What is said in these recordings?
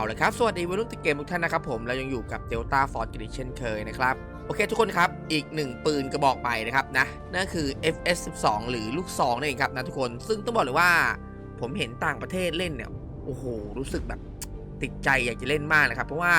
เอาละครับ สวัสดีวัยรุ่นติเกมทุกท่านนะครับผม เรายังอยู่กับ Delta Force กันอีกเช่นเคยนะครับ โอเคทุกคนครับ อีกหนึ่งปืนกระบอกใหม่นะครับนะ นั่นคือ FS 12หรือลูกซองนั่นเองครับนะทุกคน ซึ่งต้องบอกเลยว่า ผมเห็นต่างประเทศเล่นเนี่ย โอ้โห รู้สึกแบบติดใจอยากจะเล่นมากนะครับ เพราะว่า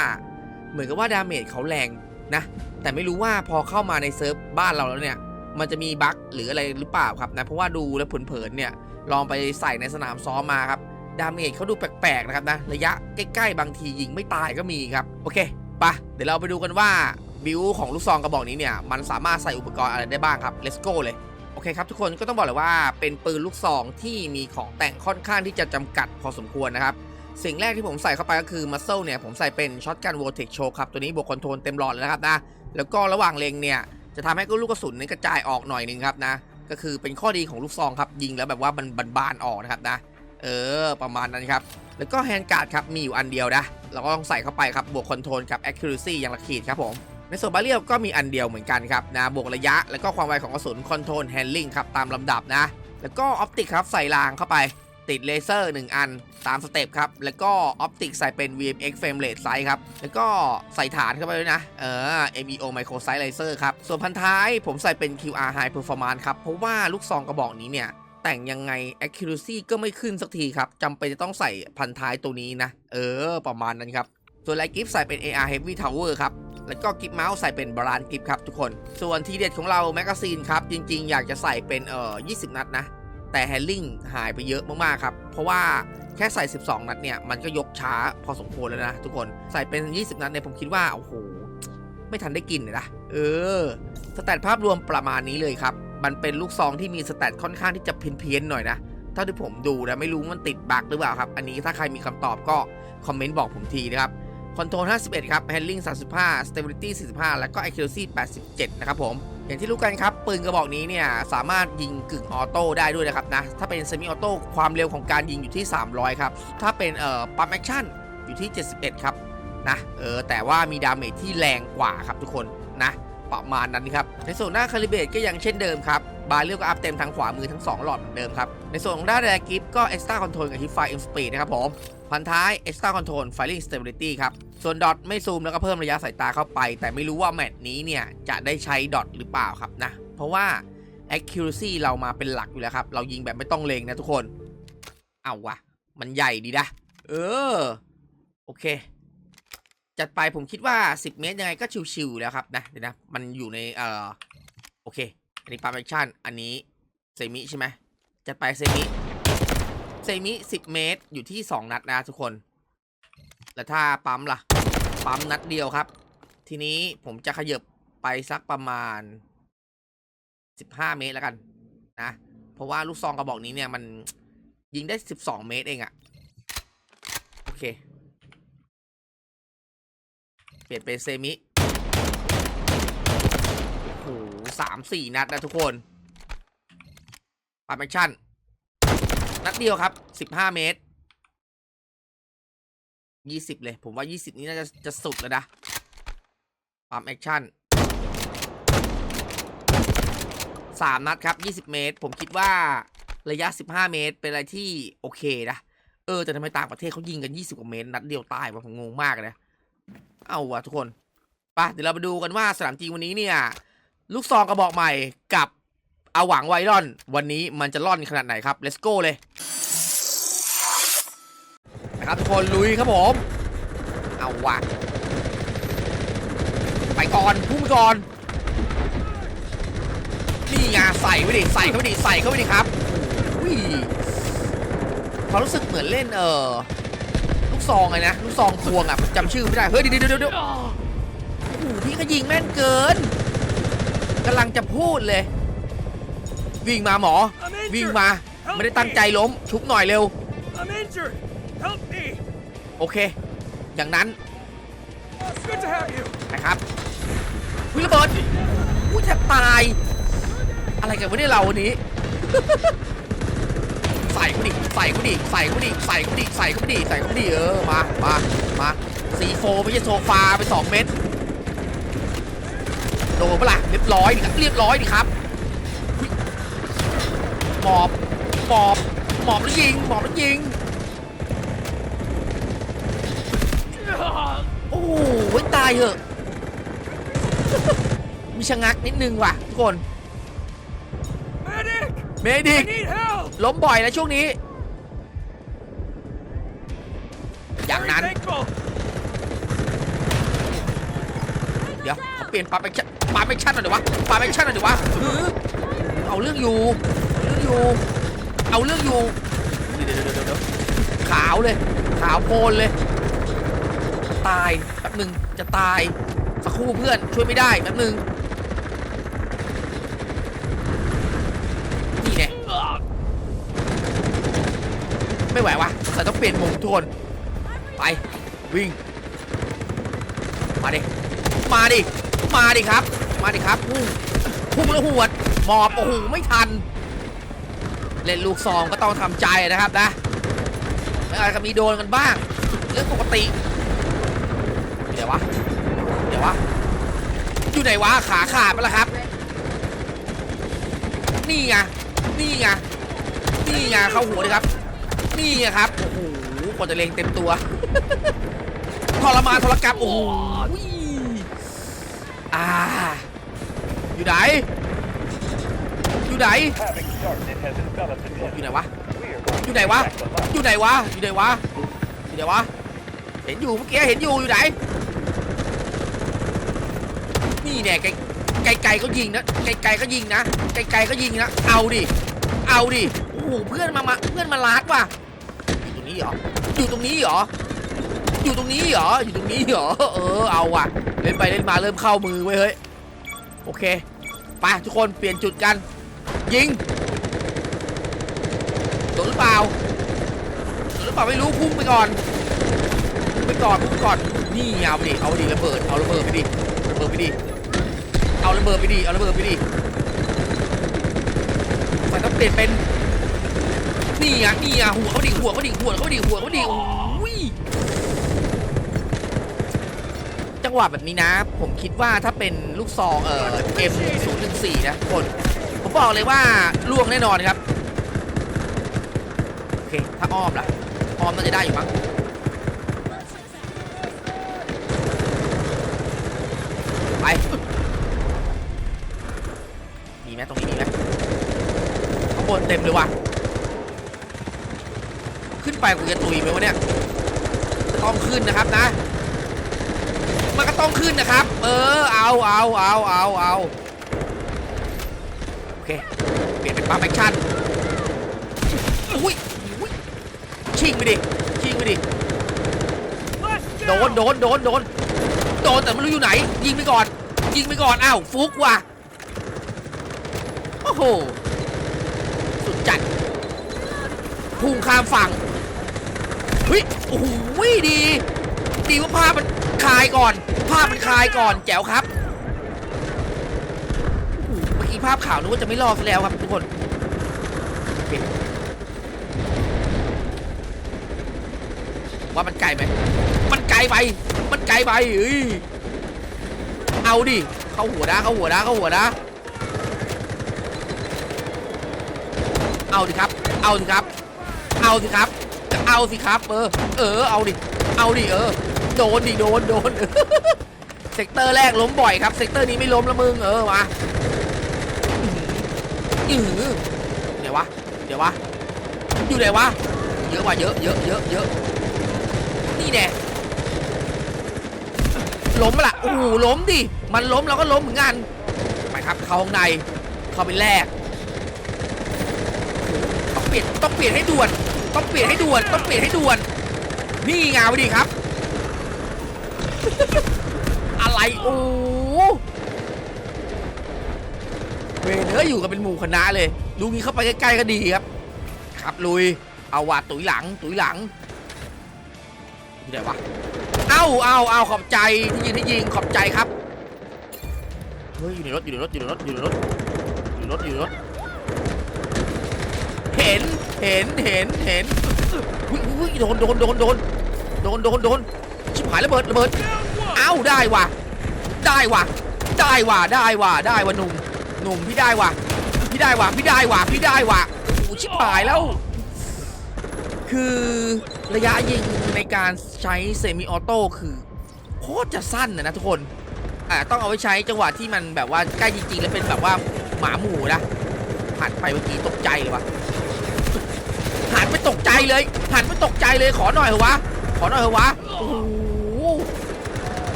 เหมือนกับว่าดาเมจเขาแรงนะ แต่ไม่รู้ว่าพอเข้ามาในเซิร์ฟบ้านเราแล้วเนี่ย มันจะมีบั๊กหรืออะไรหรือเปล่าครับนะ เพราะว่าดูแล้วเผินๆเนี่ย ลองไปใส่ในสนามซ้อมมาครับ ดาเมจเขาดูแปลกๆนะครับนะ ระยะใกล้ๆ บางทียิงไม่ตายก็มีครับ โอเคปะเดี๋ยวเราไปดูกันว่าบิวของลูกซองกระบอกนี้เนี่ย มันสามารถใส่อุปกรณ์อะไรได้บ้างครับ let's go เลย โอเคครับทุกคนก็ต้องบอกเลยว่าเป็นปืนลูกซองที่มีของแต่งค่อนข้างที่จะจำกัดพอสมควรนะครับ สิ่งแรกที่ผมใส่เข้าไปก็คือมัสเซลเนี่ย ผมใส่เป็นช็อตกันโวเทคโชครับ ตัวนี้บวกคอนโทรลเต็มหลอดเลยนะครับนะ แล้วก็ระหว่างเล็งเนี่ย จะทำให้ลูกกระสุนนี้กระจายออกหน่อยหนึงครับนะ ก็คือเป็นข้อดีของลูกซองครับ ยิงแล้วแบบว่ามันบานๆออกนะครับนะ เออ ประมาณนั้นครับ แล้วก็แฮนด์การ์ดครับ มีอยู่อันเดียวนะ เราก็ต้องใส่เข้าไปครับ บวกคอนโทรลกับ accuracy อย่างละขีดครับผม ในส่วนบาเรียก็มีอันเดียวเหมือนกันครับนะ บวกระยะ แล้วก็ความไวของกระสุนคอนโทรลแฮนด์ลิงครับ ตามลำดับนะ แล้วก็ออปติกครับ ใส่รางเข้าไป ติดเลเซอร์ 1 อัน ตามสเต็ปครับ แล้วก็ออปติกใส่เป็น VMX Frame Rate Size ครับ แล้วก็ใส่ฐานเข้าไปด้วยนะ เออ MEO Micro Size Laser ครับ ส่วนพันท้ายผมใส่เป็น QR High Performance ครับ เพราะว่าลูกซองกระบอกนี้เนี่ย แต่งยังไง accuracy ก็ไม่ขึ้นสักทีครับจำเป็นจะต้องใส่พันท้ายตัวนี้นะ เออ ประมาณนั้นครับ ส่วนไลกิฟใส่เป็น AR Heavy Tower ครับ แล้วก็กิฟเมาส์ใส่เป็นบาลานกิฟครับทุกคน ส่วนทีเด็ดของเราแมกกาซีนครับ จริง ๆ อยากจะใส่เป็นเอ่อ20 นัดนะ แต่แฮนลิ่งหายไปเยอะมากๆครับ เพราะว่าแค่ใส่ 12 นัดเนี่ย มันก็ยกช้าพอสมควรแล้วนะทุกคนใส่เป็น 20 นัดเนี่ยผมคิดว่าโอ้โหไม่ทันได้กินเลยนะเออสแตทภาพรวมประมาณนี้เลยครับ มันเป็นลูกซองที่มีสแตทค่อนข้างที่จะเพี้ยนๆหน่อยนะเท่าที่ผมดูนะไม่รู้มันติดบั๊กหรือเปล่าครับ อันนี้ถ้าใครมีคำตอบก็คอมเมนต์บอกผมทีนะครับคอนโทรล51 ครับ Handling 35 Stability 45 แล้วก็ Accuracy 87 นะครับผม อย่างที่รู้กันครับ ปืนกระบอกนี้เนี่ย สามารถยิงกึ่งออโต้ได้ด้วยนะครับนะ ถ้าเป็นเซมิออโต้ความเร็วของการยิงอยู่ที่ 300 ครับ ถ้าเป็นเอ่อปั๊มแอคชั่นอยู่ที่ 71 ครับ นะ เออ แต่ว่ามีดาเมจที่แรงกว่าครับทุกคนนะ ประมาณนั้นครับ ในส่วนหน้าคาลิเบตก็ยังเช่นเดิมครับบาร์เรียลก็อัพเต็มทางขวามือทั้ง 2 หลอดเหมือนเดิมครับ ในส่วนของด้านแรกิฟก็ Extra Control กับ Hip Fire Speed นะครับผมพันท้าย Extra Control Firing Stability ครับ ส่วนดอทไม่ซูมแล้วก็เพิ่มระยะสายตาเข้าไป แต่ไม่รู้ว่าแมตช์นี้เนี่ย จะได้ใช้ดอทหรือเปล่าครับนะ เพราะว่า accuracy เรามาเป็นหลักอยู่แล้วครับ เรายิงแบบไม่ต้องเลงนะทุกคน เอาวะ มันใหญ่ดีนะ เออ โอเค จัดไปผมคิดว่า 10 เมตรยังไงก็ชิวๆแล้วครับนะเดี๋ยวนะมันอยู่ในเอ่อโอเค อันนี้ปาร์แอคชั่นอันนี้เซมิใช่ไหมจัดไปเซมิเซมิ10 เมตรอยู่ที่ 2 นัดนะทุกคน แล้วถ้าปั๊มล่ะ ปั๊มนัดเดียวครับ ทีนี้ผมจะขยับไปสักประมาณ 15 เมตรแล้วกันนะเพราะว่าลูกซองกระบอกนี้เนี่ยมันยิงได้ 12 เมตรเองอะโอเค ลี่ยนเป็นเซมิโอ้โหสามสี่นัดนะทุกคนปั๊มแอคชั่น นัดเดียวครับ15เมตร20เลย ผมว่า20นี้น่าจะจะสุดแล้วนะปั๊มแอคชั่น3นัดครับ20เมตร ผมคิดว่าระยะ15เมตร เป็นอะไรที่โอเคนะ เออแต่ทำไมต่างประเทศเขายิงกัน20กว่าเมตร นัดเดียวตายผมงงมากเลย เอาวะทุกคนไปเดี๋ยวเรามาดูกันว่าสนามจริงวันนี้เนี่ย ลูกซองกระบอกใหม่กับอาหวังไวรอน วันนี้มันจะร่อนขนาดไหนครับ let's go เลยนะครับทุกคนลุยครับผม เอาวะไปก่อนพุ่งก่อนนี่ไงใส่ไว้ดิใส่เข้าไปดิใส่เข้าไปดิครับอุ้ยความรู้สึกเหมือนเล่นเออ กซองไงนะลูกซองพวงอะผมจำชื่อไม่ได้เฮ้ยเดี๋ยวเดี๋ยวเดี๋ยวโอ้โหพี่ก็ยิงแม่นเกินกำลังจะพูดเลย วิ่งมาหมอ วิ่งมาไม่ได้ตั้งใจล้มชุบหน่อยเร็วโอเค อย่างนั้นนะครับวิระเบิร์ดอุ้ยแทบตาย อะไรกันวะเนี่ยเราวันนี้ ส่กูดิใส่กูดิใส่กูดิใส่กูดิใส่กูดิใส่กูดิเออมามามาซีโฟไม่ใช่โซฟาไปสองเม็ดโดนปะล่ะเรียบร้อยดิครับเรียบร้อยดิครับอุ๊ยหมอบหมอบหมอบแล้วยิงหมอบแล้วยิงโหตายเหอะมีชะงักนิดนึงว่ะทุกคน Medic! เมดิก I need help! ล้มบ่อยนะช่วงนี้ อย่าง Very นั้น thankful. เดี๋ยวเขาเปลี่ยนปาไปชั่นปาไปชั่นหน่อยเดี๋ยววะปาไปชั่นหน่อยเดี๋ยววะหือเอาเรื่องอยู่เอาเรื่องอยู่ เอาเรื่องอยู่เดี๋ยวเดี๋ยวเดี๋ยวเดี๋ยวขาวเลย ขาวโพลนเลย ตายแป๊บหนึ่งจะตายสักครู่เพื่อนช่วยไม่ได้แป๊บหนึ่งนี่แน่ไม่ไหววะแต่ต้องเปลี่ยนมุมทุกคน ไปวิ่ง มาดิ มาดิ มาดิครับ มาดิครับพุ่งพุ่งแล้วหวดหมอบโอ้โหไม่ทัน เล่นลูกซองก็ต้องทำใจนะครับนะไม่อาจจะมีโดนกันบ้าง เรื่องปกติ เดี๋ยววะ เดี๋ยววะ อยู่ไหนวะขาขาดไปแล้วครับ นี่ไง นี่ไง นี่ไงเข้าหัวเลยครับ นี่ไงครับโอ้โว่าจะเลงเต็มตัว ทรมานทรกรรมโอ้โหอ่า อยู่ไหน อยู่ไหน Having darkness has enveloped the อยู่ไหน desert. วะ We are going อยู่ to ไหนวะ protect the light. อยู่ไหนวะ อยู่ไหนวะ อยู่ไหนวะ เห็นอยู่เมื่อกี้เห็นอยู่อยู่ไหน นี่แน่ไกลไกลไกลก็ยิงนะ ไกลไกลก็ยิงนะ ไกลไกลก็ยิงนะ เอาดิ เอาดิ โอ้โหเพื่อนมามาเพื่อนมาลาดว่ะอยู่ตรงนี้เหรอ อยู่ตรงนี้เหรอ อยู่ตรงนี้เหรอ อยู่ตรงนี้เหรอ เออ เอาว่ะ เล่นไปเล่นมาเริ่มเข้ามือไว้เฮ้ย โอเค ไปทุกคนเปลี่ยนจุดกัน ยิงโดนหรือเปล่าโดนหรือเปล่าไม่รู้พุ่งไปก่อนพุ่งไปก่อนพุ่งไปก่อน นี่เอาไปดิ เอาไปดิระเบิด เอาระเบิดไปดิ ระเบิดไปดิ เอาระเบิดไปดิ เอาระเบิดไปดิมันต้องเปลี่ยนเป็น นี่อะนี่อะหัวเขาดิหัวเขาดิหัวเขาดิหัวเขาดิโอ้ยจังหวะแบบนี้นะ ผมคิดว่าถ้าเป็นลูกซองเอ่อ M014 นะทุกคนผมบอกเลยว่าล่วงแน่นอนครับโอเคถ้าอ้อมล่ะอ้อมน่าจะได้อยู่มั้งไปมีไหมตรงนี้มีไหมข้างบนเต็มเลยว่ะ ขึ้นไปกูจะตุยไหมวะเนี่ยต้องขึ้นนะครับนะ มันก็ต้องขึ้นนะครับ เออเอาเอาเอาเอาเอาโอเคเปลี่ยนเป็นปั๊มแอคชั่นอุ้ยอุ้ยชิงไปดิชิงไปดิโดนโดนโดนโดนโดนแต่ไม่รู้อยู่ไหน ยิงไปก่อน ยิงไปก่อนอ้าวฟุกว่ะโอ้โหสุดจัดพุ่งข้ามฝั่ง โอ้โหดี ดีว่าภาพมันคลายก่อน ภาพมันคลายก่อนแจ๋วครับโอ้โหเมื่อกี้ภาพข่าวนึกว่าจะไม่รอดซะแล้วครับทุกคนว่ามันไกลไหมมันไกลไป มันไกลไปเอ้ยเอาดิ เข้าหัวนะ เข้าหัวนะ เข้าหัวนะ เอาสิครับ เอาสิครับ เอาสิครับ เอาสิครับ เออ เออ เอาดิ เอาดิเออ โดนดิโดนโดนเซกเตอร์แรกล้มบ่อยครับ เซกเตอร์นี้ไม่ล้มละมึงเออมาอือเดี๋ยววะ เดี๋ยววะ อยู่ไหนวะ เยอะว่ะเยอะเยอะเยอะเยอะนี่แน่ล้มละโอ้โหล้มดิ มันล้มเราก็ล้มเหมือนกันไปครับ เข้าข้างใน เข้าไปแรกต้องเปลี่ยนต้องเปลี่ยนให้ด่วน ต้องเปลี่ยนให้ด่วนต้องเปลี่ยนให้ด่วน นี่ไงาวดีครับ อะไรโอ้เวเนื้ออยู่กันเป็นหมู่คณะเลย ดูงี้เข้าไปใกล้ๆก็ดีครับ ครับลุย เอาว่ะตุ๋ยหลัง ตุ๋ยหลังที่ไหนวะ เอ้าเอ้าเอ้าขอบใจที่ยิงที่ยิงขอบใจครับ เฮ้ยอยู่ในรถอยู่ในรถอยู่ในรถอยู่ในรถอยู่ในรถอยู่ในรถ เห็น เห็นเห็นเห็นอุ้ยอุ้ยโดนโดนโดนโดนโดนโดนโดนชิบหายระเบิดระเบิดเอ้าได้ว่ะ ได้ว่ะ ได้ว่ะได้ว่ะได้ว่ะหนุ่มหนุ่มพี่ได้ว่ะ พี่ได้ว่ะพี่ได้ว่ะพี่ได้ว่ะโอ้ชิบหายแล้ว คือระยะยิงในการใช้เซมิออโต้คือโคตรจะสั้นนะนะทุกคนอ่าต้องเอาไว้ใช้จังหวะที่มันแบบว่าใกล้จริงๆ แล้วเป็นแบบว่าหมาหมู่นะหันไปเมื่อกี้ตกใจเลยวะ หันไปตกใจเลย หันไปตกใจเลยขอหน่อยเหรอวะ ขอหน่อยเหรอวะ โอ้โห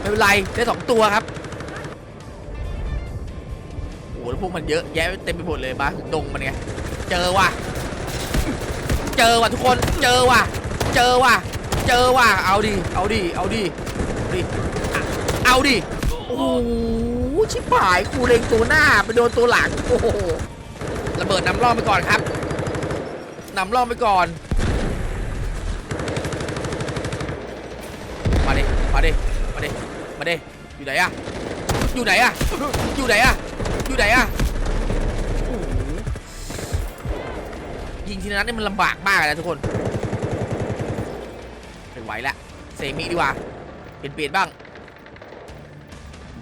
ไม่เป็นไรได้สองตัวครับโอ้โหพวกมันเยอะแยะเต็มไปหมดเลยมาดงมันไงเจอว่ะ เจอว่ะทุกคน เจอว่ะ เจอว่ะ เจอว่ะ เอาดิ เอาดิ เอาดิเดิ เอาดิ โอ้โหชิบหายครูเลงตัวหน้าไปโดนตัวหลัง โอ้โห ระเบิดน้ำร่องไปก่อนครับ นำร่องไปก่อน มาดิ มาดิ มาดิ มาดิ อยู่ไหนอะอยู่ไหนอะอยู่ไหนอะอยู่ไหนอะยิงทีนั้นนี่มันลำบากมากเลยทุกคนไม่ไหวละเซมิดีกว่า เปลี่ยนเปลี่ยนบ้าง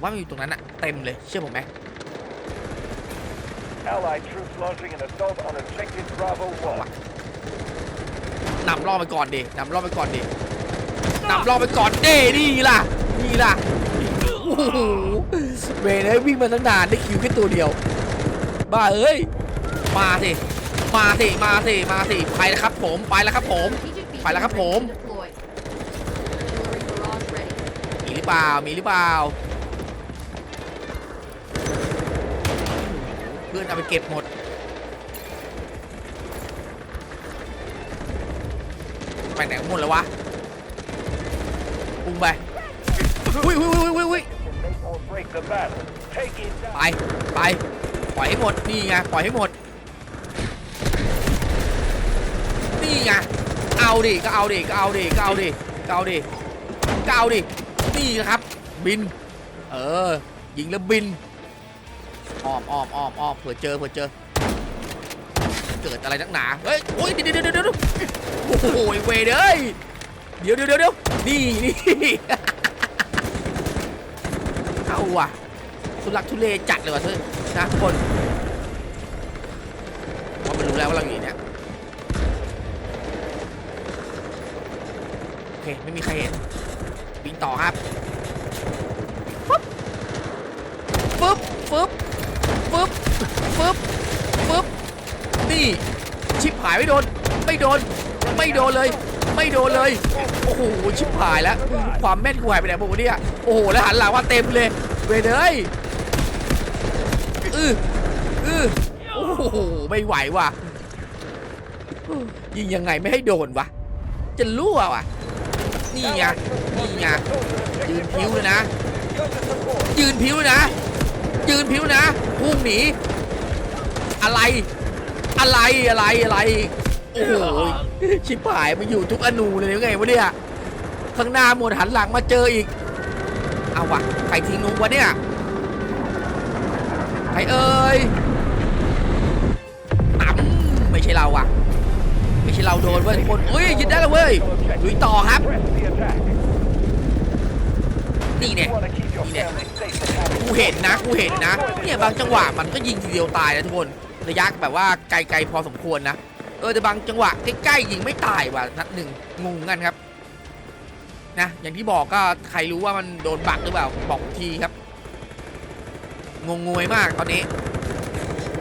ว่ามันอยู่ตรงนั้นอะเต็มเลย เชื่อผมไหม Allied troops launching an assault on objective Bravo 1. นำรอบไปก่อนดินำรอบไปก่อนดินำรอบไปก่อนเด้นี่ล่ะ นี่ล่ะ โอ้โหเวรเลยวิ่งมาตั้งนานได้คิวแค่ตัวเดียว บ้าเอ้ย มาสิ มาสิ มาสิ มาสิ ไปแล้วครับผม ไปแล้วครับผม ไปแล้วครับผม มีหรือเปล่า มีหรือเปล่า เพื่อนเอาไปเก็บหมด ไปไหนหมดแล้ววะปุ้งไปอุ้ยอุ้ยอุ้ยอุ้ยอุ้ยไปไปปล่อยให้หมดนี่ไงปล่อยให้หมดนี่ไงเอาดิก็เอาดิก็เอาดิก็เอาดิก็เอาดิก็เอาดินี่นะครับ บิน เออยิงแล้วบินอ้อมอ้อมอ้อมอ้อมเผื่อเจอเผื่อเจอ กิดอะไรนักหนา เฮ้ย โอ้ยเดี๋ยวเดี๋ยวเดี๋ยวเดียวโอ้โหเวเอ้ยเดี๋ยวเดี๋ยวเดี๋ยวนี่นี่เอาว่ะทุลักทุเลจัดเลยว่ะเธอนะคนว่ามันรู้แล้วว่าเราอยู่เนี่ยโอเคไม่มีใครเห็นบินต่อครับปึ๊บปึ๊บปึ๊บปึ๊บปึ๊บปึ๊บ นี่ ชิบหายไม่โดน ไม่โดน ไม่โดนเลย ไม่โดนเลย โอ้โห ชิบหายแล้ว ความแม่นกูหายไปไหนหมดวะเนี่ย โอ้โห แล้วหันหลังว่าเต็มเลย เวเลยอืออือโอ้โห ไม่ไหวว่ะ ยิงยังไงไม่ให้โดนวะ จะรั่วว่ะ นี่ไง Allied troops launching Nè. an assault on ยืนพิ้วเลยนะ ยืนพิ้วเลยนะ ยืนพิ้วนะ พุ่งหนี อะไร อะไรอะไรอะไรโอ้โหชิบหายมาอยู่ทุกอนูเลยหรือไงวะเนี่ยข้างหน้าหมดหันหลังมาเจออีกเอาวะใครทิ้งนุ้งวะเนี่ยใครเอ่ยอ๋ำไม่ใช่เราอะไม่ใช่เราโดนเว้ยทุกคนเอ้ยยินได้แล้วเว้ยลุยต่อครับ Press the attack. นี่เนี่ย You want to keep your Nè. family safe and happy. กูเห็นนะกูเห็นนะ เนี่ยบางจังหวะมันก็ยิงทีเดียวตายนะทุกคน ระยะแบบว่าไกลๆพอสมควรนะ เออแต่บางจังหวะใกล้ๆยิงไม่ตายว่ะนัดหนึ่งงงกันครับนะอย่างที่บอกก็ใครรู้ว่ามันโดนบักหรือเปล่าบอกทีครับ งงงวยมากตอนนี้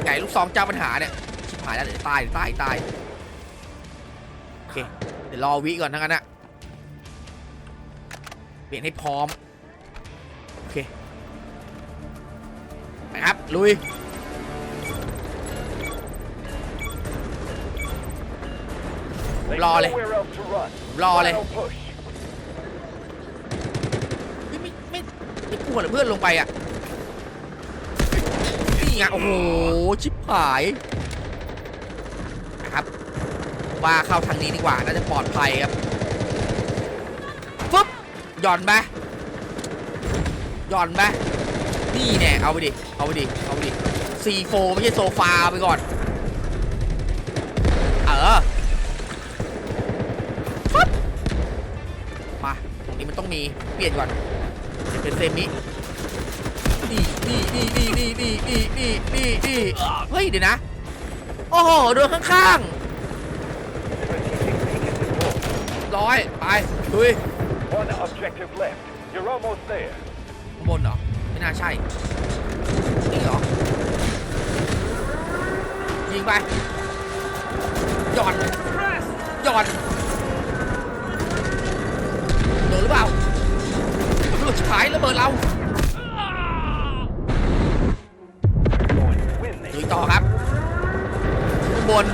ไก่ลูกซองเจ้าปัญหาเนี่ยชิบหายแล้วเดี๋ยวตายตายตายโอเคเดี๋ยวรอวิก่อนทั้งนั้นนะเปลี่ยนให้พร้อม โอเคไปครับ ลุย There's Lo lên. nowhere else to run. รอเลย Final push. ไม่ไม่ไม่ไม่กลัวเหรอเพื่อนลงไปอะนี่ไงโอ้โหชิบหายนะครับว่าเข้าทางนี้ดีกว่าน่าจะปลอดภัยครับฟึบหย่อนไปหย่อนไปนี่แน่เอาไปดิเอาไปดิเอาไปดิ C4 ไม่ใช่โซฟาเอาไปก่อน เปลี่ยนก่อนเป็นเซมินี่นี่นี่นี่นี่นี่นี่นี่นี่นี่เฮ้ยเดี๋ยวนะ โอ้โหโดนข้าง Strategic beacon deployed. ๆร้อยไปลุย One objective left. You're almost there. ข้างบนเหรอ ไม่น่าใช่นี่เหรอ ยิงไปหย่อนหย่อนโดนหรือเปล่า มันหลุดฉายระเบิดเราลุยต่อครับ ขึ้นบน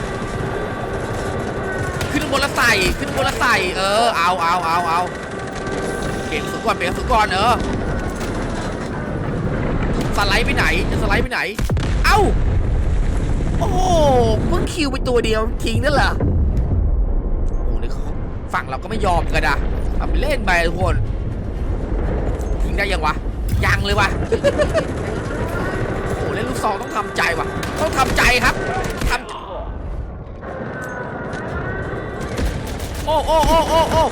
ขึ้นบนแล้วใส่ขึ้นบนแล้วใส่เออเอาเอาเอาเอาเปลี่ยนสุดก่อนเปลี่ยนสุดก่อนเออสไลด์ไปไหนจะสไลด์ไปไหน เอ้าโอ้โหเพิ่งคิวไปตัวเดียวทิ้งนั่นเหรอโอ้โหฝั่งเราก็ไม่ยอมกันอะเอาไปเล่นไปทุกคน งได้ยังวะ ยังเลยวะโอ้โหเล่นลูกซองต้องทำใจวะต้องทำใจครับทำโอ้โอ้โอ้โอ้โอ้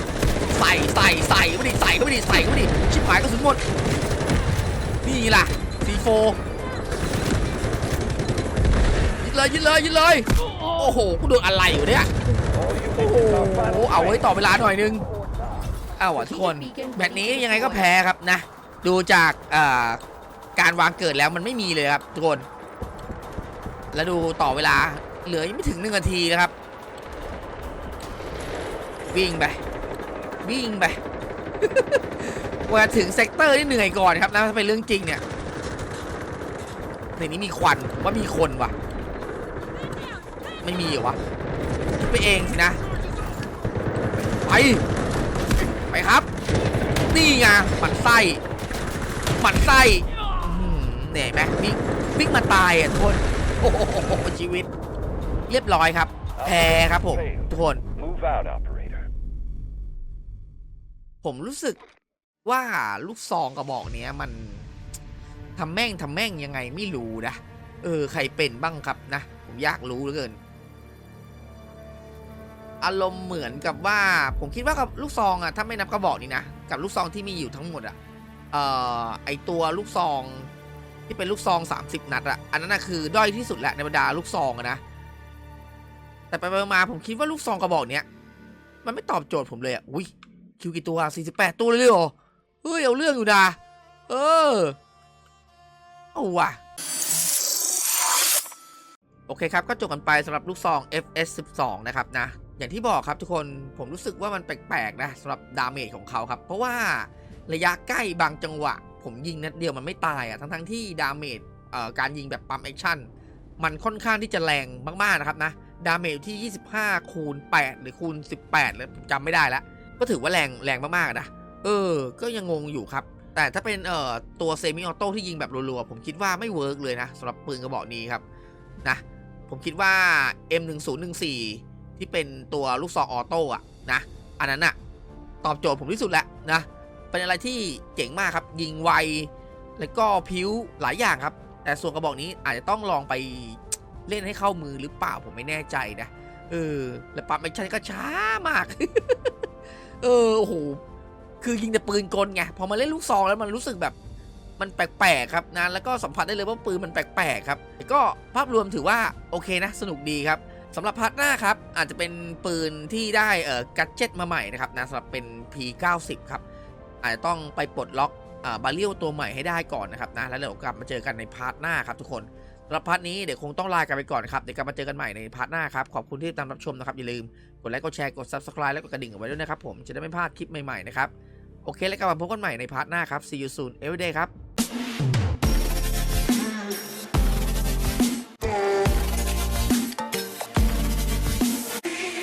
ใส่ใส่ใส่ก็ไม่ดีใส่ก็ไม่ดีใส่ก็ไม่ดีชิบหายก็สุนหมด นี่ล่ะซีโฟยิงเลยยิงเลยยิงเลยโอ้โหกูโดนอะไรอยู่เนี่ยโอ้โหเอาไว้ต่อเวลาหน่อยนึง อ้าวอะทุกคนแมตช์นี้ยังไงก็แพ้ครับนะ ดูจากเอ่อการวางเกิดแล้วมันไม่มีเลยครับทุกคน แล้วดูต่อเวลาเหลือยังไม่ถึงหนึ่งนาทีนะครับ วิ่งไป วิ่งไปกว่าถึงเซกเตอร์นี่เหนื่อยก่อนครับนะถ้าเป็นเรื่องจริงเนี่ยในนี้มีควันผมว่ามีคนว่ะไม่มีเหรอวะคิดไปเองสินะ ไป ไปครับ นี่ไงหมันไส้หมันไส้อื้อหือเหนื่อยไหมวิ่งวิ่งมาตายอะทุกคนโอ้โหชีวิต เรียบร้อยครับ แพ้ครับผมทุกคน Move out, operator. ผมรู้สึกว่าลูกซองกระบอกเนี้ยมันทำแม่งทำแม่งยังไงไม่รู้นะ เออ ใครเป็นบ้างครับนะ ผมอยากรู้เหลือเกิน อารมณ์เหมือนกับว่า ผมคิดว่ากับลูกซองอะถ้าไม่นับกระบอกนี้นะ กับลูกซองที่มีอยู่ทั้งหมดอะเอ่อไอตัวลูกซองที่เป็นลูกซอง 30 นัดอะอันนั้นนะคือด้อยที่สุดแหละในบรรดาลูกซองอะนะ แต่ไปมาผมคิดว่าลูกซองกระบอกเนี้ยมันไม่ตอบโจทย์ผมเลยอะอุ้ยคิวกี่ตัว 48 ตัวเลยเหรอเฮ้ยเอาเรื่องอยู่นะเออเอาว่ะโอเคครับ ก็จบกันไปสำหรับลูกซอง FS 12 นะครับนะอย่างที่บอกครับทุกคนผมรู้สึกว่ามันแปลกๆนะสำหรับดาเมจของเขาครับ เพราะว่าระยะใกล้บางจังหวะ ผมยิงนัดเดียวมันไม่ตายอะ่ะทั้งๆที่ดาเมจการยิงแบบปั๊มแอคชั่นมันค่อนข้างที่จะแรงมากๆนะครับนะดาเมจที่ 25 คูณ 8 หรือคูณ 18เลยผมจำไม่ได้แล้วก็ถือว่าแรงแรงมากๆนะเออ ก็ยังงงอยู่ครับ แต่ถ้าเป็นเอ่อตัวเซมิออโต้ที่ยิงแบบรัวๆ ผมคิดว่าไม่เวิร์กเลยนะสำหรับปืนกระบอกนี้ครับนะผมคิดว่า M1014 ที่เป็นตัวลูกซองออโต้อะนะ อันนั้นอะตอบโจทย์ผมที่สุดแล้วนะ เป็นอะไรที่เจ๋งมากครับ ยิงไว แล้วก็พิ้วหลายอย่างครับ แต่ส่วนกระบอกนี้อาจจะต้องลองไปเล่นให้เข้ามือหรือเปล่าผมไม่แน่ใจนะ เออ แล้วปั๊มแอคชั่นก็ช้ามาก เออโอ้โห คือยิงแต่ปืนกลไง พอมาเล่นลูกซองแล้วมันรู้สึกแบบมันแปลกๆครับนะแล้วก็สัมผัสได้เลยว่าปืนมันแปลกๆครับก็ภาพรวมถือว่าโอเคนะ สนุกดีครับ สำหรับพาร์ทหน้าครับ อาจจะเป็นปืนที่ได้เอ่อกัจเจ็ตมาใหม่นะครับนะสำหรับเป็น P90 ครับอาจจะต้องไปปลดล็อกอ่าบาเรียลตัวใหม่ให้ได้ก่อนนะครับนะแล้วเดี๋ยวกลับมาเจอกันในพาร์ทหน้าครับทุกคนสำหรับพาร์ทนี้เดี๋ยวคงต้องลากันไปก่อนครับเดี๋ยวกลับมาเจอกันใหม่ในพาร์ทหน้าครับขอบคุณที่ติดตามรับชมนะครับอย่าลืมกดไลค์กดแชร์กด subscribe และกดกระดิ่งเอาไว้ด้วยนะครับผมจะได้ไม่พลาดคลิปใหม่ๆนะครับโอเคแล้วกลับมาพบกันใหม่ในพาร์ทหน้าครับ see you soon every day ครับ